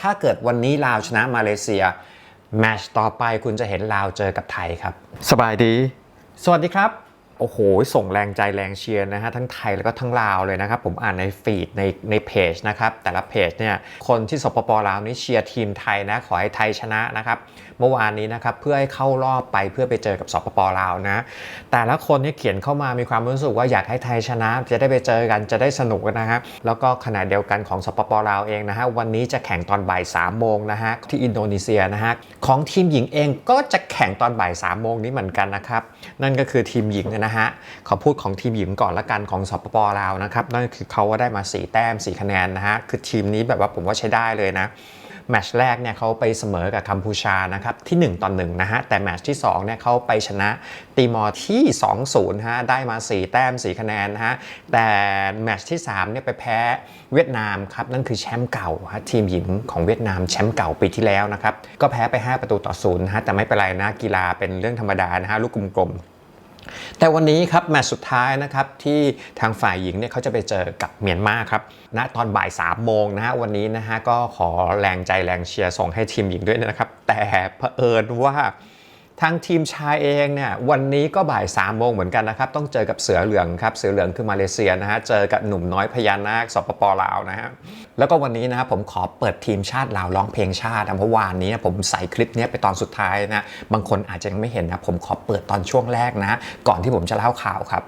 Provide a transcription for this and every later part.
ถ้าเกิดวันนี้ลาวชนะมาเลเซียแมตชต่อไปคุณจะเห็นลาวเจอกับไทยครับ สบายดี สวัสดีครับ โอ้โห ส่งแรงใจแรงเชียร์นะฮะ ทั้งไทยแล้วก็ทั้งลาวเลยนะครับ ผมอ่านในฟีดในในเพจนะครับ แต่ละเพจเนี่ย คนที่สปปลาวนี่เชียร์ทีมไทยนะ ขอให้ไทยชนะนะครับ เมื่อวานนี้นะครับเพื่อให้เข้ารอบไปเพื่อไปเจอกับสปปลาวนะ แต่ละคนเนี่ยเขียนเข้ามามีความรู้สึกว่าอยากให้ไทยชนะ จะได้ไปเจอกันจะได้สนุกนะฮะแล้วก็ขณะเดียวกันของสปปลาวเองนะฮะวันนี้จะแข่งตอนบ่าย3ามโมงนะฮะที่อินโดนีเซียนะฮะของทีมหญิงเองก็จะแข่งตอนบ่าย3ามโมงนี้เหมือนกันนะครับนั่นก็คือทีมหญิงนะฮะขอพูดของทีมหญิงก่อนละกันของสปปลาวนะครับนั่นคือเขาว่าได้มา 4 แต้ม 4 คะแนนนะฮะคือทีมนี้แบบว่าผมว่าใช้ได้เลยนะ แมตช์แรกเนี่ยเขาไปเสมอกับกัมพูชานะครับที่ 1ต่อ1นะฮะแต่แมตช์ที่2เนี่ยเขาไปชนะตีมอร์ที่ 2-0ฮะได้มา 4 แต้ม 4 คะแนนนะฮะแต่แมตช์ที่3เนี่ยไปแพ้เวียดนามครับนั่นคือแชมป์เก่าฮะทีมหญิงของเวียดนามแชมป์เก่าปีที่แล้วนะครับก็แพ้ไป 5 ประตูต่อศูนย์นะฮะแต่ไม่เป็นไรนะกีฬาเป็นเรื่องธรรมดานะฮะลูกกลมๆ แต่วันนี้ครับแมตช์สุดท้ายนะครับที่ทางฝ่ายหญิงเนี่ยเขาจะไปเจอกับเมียนมาครับณตอนบ่าย3ามโมงนะฮะวันนี้นะฮะก็ขอแรงใจแรงเชียร์ส่งให้ทีมหญิงด้วยนะครับ แต่เผอิญว่า ทางทีมชายเองเนี่ยวันนี้ก็บ่าย3ามโมงเหมือนกันนะครับ ต้องเจอกับเสือเหลืองครับ เสือเหลืองคือมาเลเซียนะฮะ เจอกับหนุ่มน้อยพญานาคสปปลาวนะฮะ แล้วก็วันนี้นะครับผมขอเปิดทีมชาติลาวร้องเพลงชาตินะเพราะวานนี้ผมใส่คลิปเนี้ยไปตอนสุดท้ายนะ บางคนอาจจะยังไม่เห็นนะ ผมขอเปิดตอนช่วงแรกนะ ก่อนที่ผมจะเล่าข่าวครับ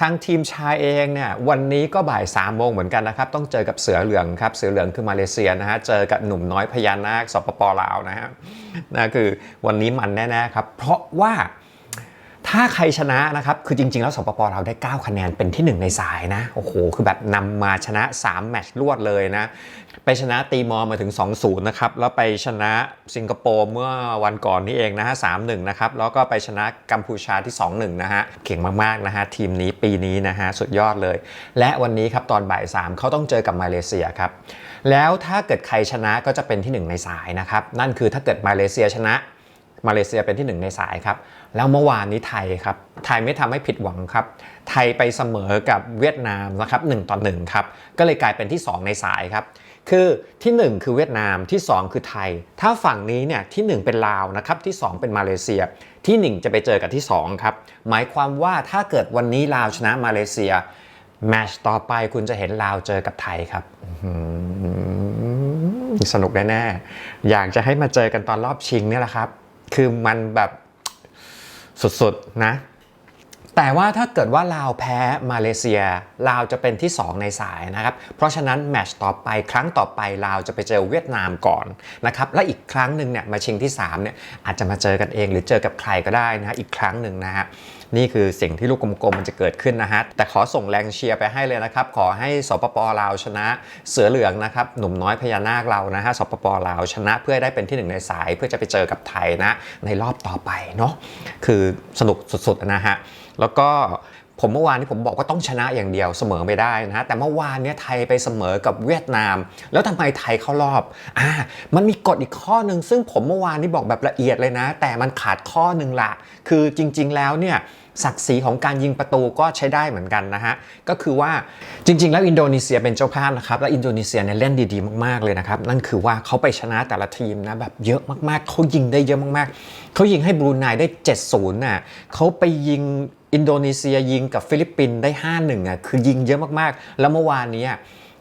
ทางทีมชายเองเนี่ยวันนี้ก็บ่าย3ามโมงเหมือนกันนะครับ ต้องเจอกับเสือเหลืองครับเสือเหลืองคือมาเลเซียนะฮะเจอกับหนุ่มน้อยพญานาคสปปลาวนะฮะนะคือวันนี้มันแน่ๆครับ เพราะว่า ถ้าใครชนะนะครับ คือจริง ๆ แล้วสปปลาได้ 9 คะแนนเป็นที่ 1 ในสายนะ โอ้โห คือแบบนำมาชนะ 3 แมตช์รวดเลยนะ ไปชนะตีมอมาถึง 2-0 นะครับ แล้วไปชนะสิงคโปร์เมื่อวันก่อนนี้เองนะฮะ3-1นะครับ แล้วก็ไปชนะกัมพูชาที่ 2-1 นะฮะ เก่งมาก ๆ นะฮะ ทีมนี้ปีนี้นะฮะ สุดยอดเลย และวันนี้ครับตอนบ่าย 3 เขาต้องเจอกับมาเลเซียครับ แล้วถ้าเกิดใครชนะก็จะเป็นที่ 1 ในสายนะครับ นั่นคือถ้าเกิดมาเลเซียชนะ มาเลเซียเป็นที่ 1 ในสายครับ แล้วเมื่อวานนี้ไทยครับ ไทยไม่ทำให้ผิดหวังครับ ไทยไปเสมอกับเวียดนามนะครับ1ต่อ1ครับ ก็เลยกลายเป็นที่ 2 ในสายครับ คือที่ 1 คือเวียดนามที่ 2 คือไทย ถ้าฝั่งนี้เนี่ยที่ 1 เป็นลาวนะครับที่ 2 เป็นมาเลเซีย ที่ 1 จะไปเจอกับที่ 2 ครับ หมายความว่าถ้าเกิดวันนี้ลาวชนะมาเลเซียแมตชต่อไปคุณจะเห็นลาวเจอกับไทยครับสนุกแน่ๆอยากจะให้มาเจอกันตอนรอบชิงเนี่ยแหละครับ คือมันแบบ สุดๆนะ แต่ว่าถ้าเกิดว่าลาวแพ้มาเลเซีย ลาวจะเป็นที่ 2 ในสายนะครับ เพราะฉะนั้นแมตช์ต่อไปครั้งต่อไปลาวจะไปเจอเวียดนามก่อนนะครับ และอีกครั้งหนึ่งเนี่ยมาชิงที่3เนี่ยอาจจะมาเจอกันเองหรือเจอกับใครก็ได้นะฮะอีกครั้งหนึ่งนะฮะนี่คือสิ่งที่ลูกกลมๆมันจะเกิดขึ้นนะฮะ แต่ขอส่งแรงเชียร์ไปให้เลยนะครับ ขอให้สปปลาวชนะ เสือเหลืองนะครับ หนุ่มน้อยพญานาคเรานะฮะ สปปลาวชนะเพื่อได้เป็นที่หนึ่งในสาย เพื่อจะไปเจอกับไทยนะ ในรอบต่อไปเนาะ คือสนุกสุดๆนะฮะ แล้วก็ผมเมื่อวานนี้ผมบอกว่าต้องชนะอย่างเดียวเสมอไม่ได้นะ แต่เมื่อวานเนี้ยไทยไปเสมอกับเวียดนาม แล้วทำไมไทยเข้ารอบอ่ามันมีกฎอีกข้อหนึ่งซึ่งผมเมื่อวานนี้บอกแบบละเอียดเลยนะ แต่มันขาดข้อหนึ่งละ คือจริง ๆ แล้วเนี่ยศักดิ์ศรีของการยิงประตูก็ใช้ได้เหมือนกันนะฮะ ก็คือว่าจริง ๆ แล้วอินโดนีเซียเป็นเจ้าภาพนะครับ และอินโดนีเซียเนี่ยเล่นดีๆ มากๆเลยนะครับ นั่นคือว่าเขาไปชนะแต่ละทีมนะแบบเยอะมากๆ เขายิงได้เยอะมากๆ เขายิงให้บรูไนได้ 7-0น่ะเขาไปยิงอินโดนีเซียยิงกับฟิลิปปินส์ได้ 5-1อะคือยิงเยอะมากๆ แล้วเมื่อวานนี้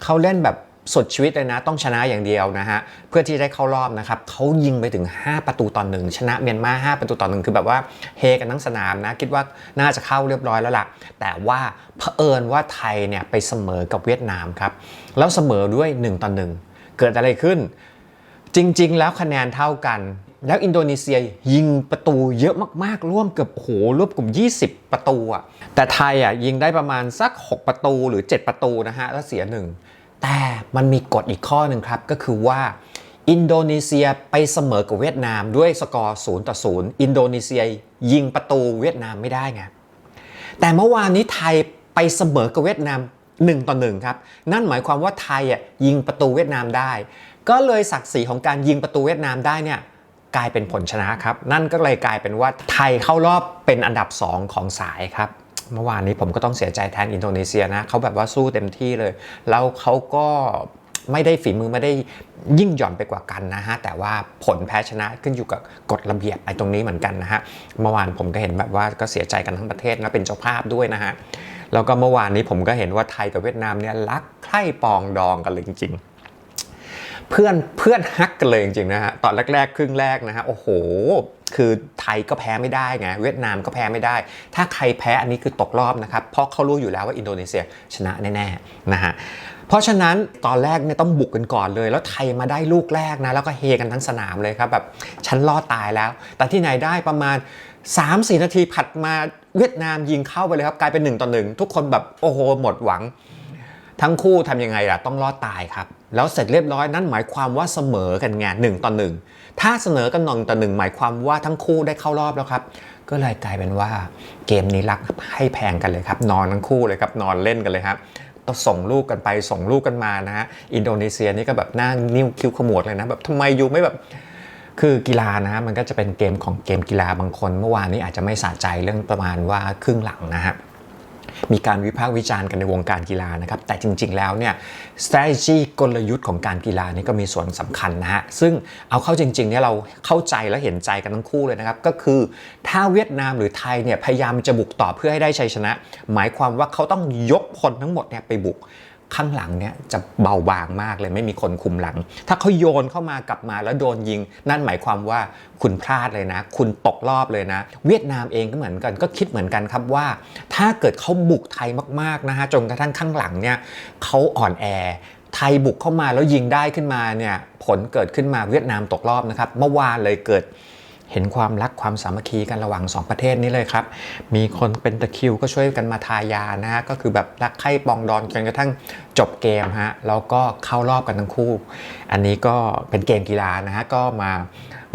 เขาเล่นแบบ สุดชีวิตเลยนะ ต้องชนะอย่างเดียวนะฮะเพื่อที่ได้เข้ารอบนะครับเขายิงไปถึง 5 ประตูต่อหนึ่งชนะเมียนมา5ประตูต่อหนึ่งคือแบบว่าเฮกันทั้งสนามนะคิดว่าน่าจะเข้าเรียบร้อยแล้วล่ะแต่ว่าเผอิญว่าไทยเนี่ยไปเสมอกับเวียดนามครับแล้วเสมอด้วย1ต่อ1เกิดอะไรขึ้น จริง ๆ แล้วคะแนนเท่ากันแล้วอินโดนีเซียยิงประตูเยอะมากๆ ร่วมเกือบโหร่วมกลุ่ม 20 ประตูอะแต่ไทยอะยิงได้ประมาณสัก 6 ประตูหรือ 7 ประตูนะฮะ แล้วเสียหนึ่ง แต่มันมีกฎอีกข้อหนึ่งครับ ก็คือว่า อินโดนีเซียไปเสมอกับเวียดนามด้วยสกอร์0ต่อ0อินโดนีเซียยิงประตูเวียดนามไม่ได้ไงแต่เมื่อวานนี้ไทยไปเสมอกับเวียดนาม1ต่อ1ครับ นั่นหมายความว่าไทยอะยิงประตูเวียดนามได้ ก็เลยศักดิ์ศรีของการยิงประตูเวียดนามได้เนี่ยกลายเป็นผลชนะครับ นั่นก็เลยกลายเป็นว่าไทยเข้ารอบเป็นอันดับ 2 ของสายครับ เมื่อวานนี้ผมก็ต้องเสียใจแทนอินโดนีเซียนะเขาแบบว่าสู้เต็มที่เลย แล้วเขาก็ไม่ได้ฝีมือไม่ได้ยิ่งหย่อนไปกว่ากันนะฮะ แต่ว่าผลแพ้ชนะขึ้นอยู่กับกฎระเบียบไอ้ตรงนี้เหมือนกันนะฮะ เมื่อวานผมก็เห็นแบบว่าก็เสียใจกันทั้งประเทศนะเป็นเจ้าภาพด้วยนะฮะ แล้วก็เมื่อวานนี้ผมก็เห็นว่าไทยกับเวียดนามเนี่ยรักใคร่ปองดองกันเลยจริงๆ เพื่อนเพื่อนฮักกันเลยจริงๆนะฮะตอนแรกๆ ครึ่งแรกนะฮะโอ้โห คือไทยก็แพ้ไม่ได้ไงเวียดนามก็แพ้ไม่ได้ ถ้าใครแพ้อันนี้คือตกรอบนะครับ เพราะเขารู้อยู่แล้วว่าอินโดนีเซียชนะแน่ๆนะฮะเพราะฉะนั้นตอนแรกเนี่ยต้องบุกกันก่อนเลย แล้วไทยมาได้ลูกแรกนะแล้วก็เฮกันทั้งสนามเลยครับแบบฉันรอดตายแล้ว แต่ที่ไหนได้ประมาณ 3-4 นาทีผัดมาเวียดนามยิงเข้าไปเลยครับกลายเป็น1ต่อ1ทุกคนแบบโอ้โหหมดหวัง ทั้งคู่ทำยังไงล่ะต้องรอดตายครับ แล้วเสร็จเรียบร้อยนั่นหมายความว่าเสมอกันไงหนึ่งต่อหนึ่งถ้าเสนอกันหนึ่งต่อหนึ่งหมายความว่าทั้งคู่ได้เข้ารอบแล้วครับ ก็เลยกลายเป็นว่าเกมนี้รักให้แพงกันเลยครับ นอนทั้งคู่เลยครับนอนเล่นกันเลยครับต้องส่งลูกกันไปส่งลูกกันมานะฮะอินโดนีเซียนี่ก็แบบหน้านิ้วคิ้วขมวดเลยนะแบบทำไมอยู่ไม่แบบคือกีฬานะฮะมันก็จะเป็นเกมของเกมกีฬาบางคน เมื่อวานนี้อาจจะไม่สะใจเรื่องประมาณว่าครึ่งหลังนะฮะ มีการวิพากษ์วิจารณ์กันในวงการกีฬานะครับแต่จริง ๆ แล้วเนี่ย strategy กลยุทธ์ของการกีฬานี่ก็มีส่วนสำคัญนะฮะซึ่งเอาเข้าจริงๆเนี่ยเราเข้าใจและเห็นใจกันทั้งคู่เลยนะครับก็คือถ้าเวียดนามหรือไทยเนี่ยพยายามจะบุกต่อเพื่อให้ได้ชัยชนะ หมายความว่าเขาต้องยกพลทั้งหมดเนี่ยไปบุก ข้างหลังเนี่ยจะเบาบางมากเลยไม่มีคนคุมหลัง ถ้าเขาโยนเข้ามากลับมาแล้วโดนยิง นั่นหมายความว่าคุณพลาดเลยนะ คุณตกรอบเลยนะ เวียดนามเองก็เหมือนกันก็คิดเหมือนกันครับว่า ถ้าเกิดเขาบุกไทยมากๆนะฮะจนกระทั่งข้างหลังเนี่ยเขาอ่อนแอไทยบุกเข้ามาแล้วยิงได้ขึ้นมาเนี่ยผลเกิดขึ้นมาเวียดนามตกรอบนะครับเมื่อวานเลยเกิด เห็นความรักความสามัคคีกันระหว่าง 2 ประเทศนี้เลยครับ มีคนเป็นตะคิวก็ช่วยกันมาทายานะฮะ ก็คือแบบรักใคร่ปองดองจนกระทั่งจบเกมฮะ แล้วก็เข้ารอบกันทั้งคู่ อันนี้ก็เป็นเกมกีฬานะฮะ ก็มา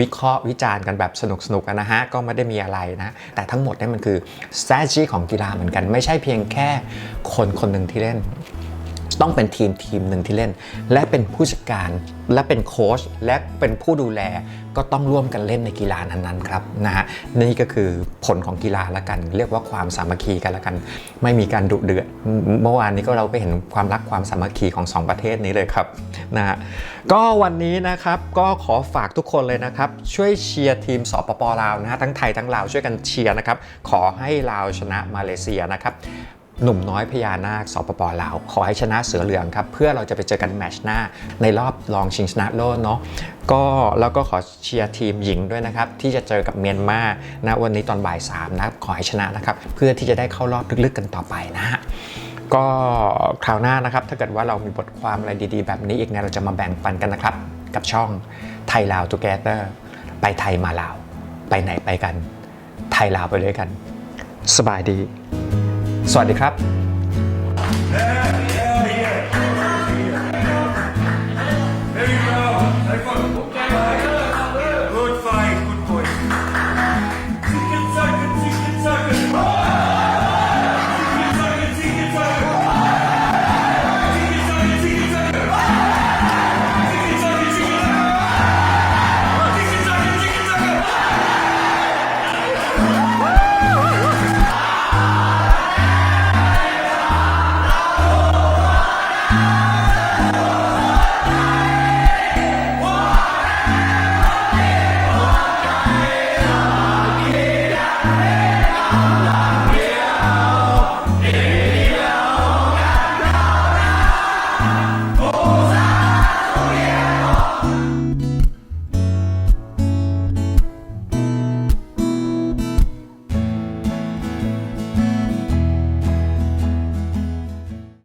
วิเคราะห์วิจารณ์กันแบบสนุกสนุกๆนะฮะ ก็ไม่ได้มีอะไรนะ แต่ทั้งหมดนี่มันคือ strategy ของกีฬาเหมือนกัน ไม่ใช่เพียงแค่คนคนหนึ่งที่เล่น ต้องเป็นทีมทีมหนึ่งที่เล่น และเป็นผู้จัดการและเป็นโค้ชและเป็นผู้ดูแลก็ต้องร่วมกันเล่นในกีฬานั้นๆครับนะฮะนี่ก็คือผลของกีฬาละกัน เรียกว่าความสามัคคีกันละกัน ไม่มีการดุเดือดเมื่อวานนี้ก็เราไปเห็นความรักความสามัคคีของสองประเทศนี้เลยครับนะฮะก็วันนี้นะครับก็ขอฝากทุกคนเลยนะครับ ช่วยเชียร์ทีมสปปลาวนะฮะทั้งไทยทั้งลาวช่วยกันเชียร์นะครับขอให้ลาวชนะมาเลเซียนะครับ หนุ่มน้อยพญานาคสปปลาวขอให้ชนะเสือเหลืองครับ เพื่อเราจะไปเจอกันแมชหน้าในรอบรองชิงชนะเลิศเนาะก็แล้วก็ขอเชียร์ทีมหญิงด้วยนะครับ ที่จะเจอกับเมียนมานะวันนี้ตอนบ่าย3นะครับขอให้ชนะนะครับ เพื่อที่จะได้เข้ารอบลึกๆกันต่อไปนะฮะก็คราวหน้านะครับ ถ้าเกิดว่าเรามีบทความอะไรดีๆ แบบนี้อีกเนี่ยเราจะมาแบ่งปันกันนะครับ กับช่องไทยลาวทูเกเตอร์ไปไทยมาลาว ไปไหนไปกัน ไทยลาวไปด้วยกัน สบายดี สวัสดีครับ